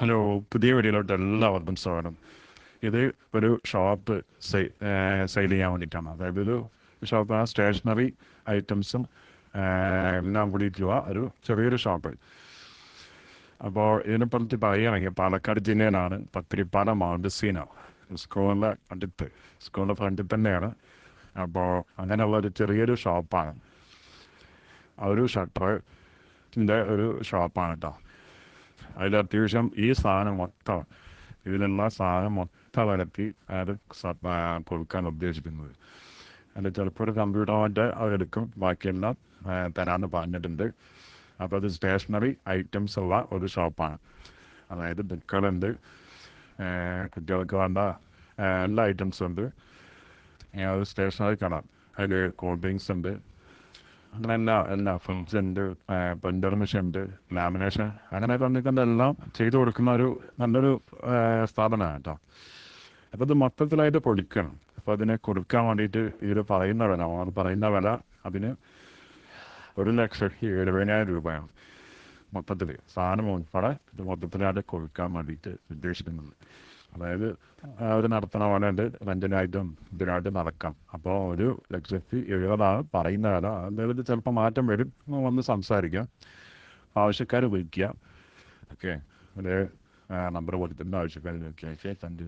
Hello പുതിയ വീഡിയോയിലോട്ട് എല്ലാവർക്കും സ്വാഗതം ഇത് ഒരു ഷോപ്പ് സെയിൽ ചെയ്യാൻ വേണ്ടിയിട്ടാണ് അതായത് ഒരു ഷോപ്പ് ആ സ്റ്റേഷനറി ഐറ്റംസും എല്ലാം കൂടിയിട്ടുള്ള ഒരു ചെറിയൊരു ഷോപ്പ് അപ്പോൾ ഇതിനെ പറ്റി പറയുകയാണെങ്കിൽ പാലക്കാട് ജില്ലയിലാണ് പത്തിരിപ്പാല മൗണ്ടസീന സ്കൂളിന്റെ അടുത്ത് സ്കൂളിന്റെ ഫ്രണ്ടിൽ തന്നെയാണ് അപ്പോൾ അങ്ങനെയുള്ള ഒരു ചെറിയൊരു ഷോപ്പാണ് ആ ഒരു ഷട്ടറിന്റെ ഒരു ഷോപ്പാണ് കേട്ടോ അതിൽ അത്യാവശ്യം ഈ സാധനം മൊത്തം ഇതിലുള്ള സാധനം മൊത്തം വരത്തി അത് കൊടുക്കാൻ ഉദ്ദേശിക്കുന്നത്. അതിൽ ചിലപ്പോൾ ഒരു കമ്പ്യൂട്ടർ മറ്റേ അവരെടുക്കും ബാക്കിയെല്ലാം തരാമെന്ന് പറഞ്ഞിട്ടുണ്ട്. അപ്പോൾ അത് സ്റ്റേഷനറി ഐറ്റംസ് ഉള്ള ഒരു ഷോപ്പാണ്. അതായത് ബുക്കുകളുണ്ട്. കുട്ടികൾക്ക് വേണ്ട എല്ലാ ഐറ്റംസും ഉണ്ട്. ഒരു സ്റ്റേഷനറി കട അതിൽ കൂൾ ഡ്രിങ്ക്സ് ഉണ്ട്. അങ്ങനെ എല്ലാ എല്ലാ ഫിലിംസ് ഉണ്ട് പ്രിന്റർ മെഷീൻ ഉണ്ട് ലാമിനേഷൻ അങ്ങനെ എല്ലാം ചെയ്തു കൊടുക്കുന്ന ഒരു നല്ലൊരു സ്ഥാപനമാണ് കേട്ടോ അപ്പോൾ ഇത് മൊത്തത്തിലായിട്ട് പൊടിക്കണം അപ്പോൾ അതിനെ കൊടുക്കാൻ വേണ്ടിയിട്ട് ഇതിൽ പറയുന്ന വില അവർ പറയുന്ന വില അതിന് ഒരു ലക്ഷത്തി എഴുപതിനായിരം രൂപയാണ് മൊത്തത്തിൽ സാധനം ഉൾപ്പെടെ ഇത് മൊത്തത്തിലായിട്ട് കൊടുക്കാൻ വേണ്ടിയിട്ട് ഉദ്ദേശിക്കുന്നുണ്ട് അതായത് അവർ നടത്തണ. പോലെ ഉണ്ട് റെന്റിനായിട്ടും ഇതിനായിട്ടും നടക്കാം. അപ്പോൾ ഒരു ലക്ഷത്തി എഴുപതാണ് പറയുന്ന വില അതായത് ചിലപ്പോൾ മാറ്റം വരും. വന്ന് സംസാരിക്കാം. ആവശ്യക്കാർ വിളിക്കുക. ഓക്കെ. ഒരു നമ്പർ കൊടുത്തിട്ടുണ്ട്. ആവശ്യക്കാർ വിളിക്കുക. Okay thank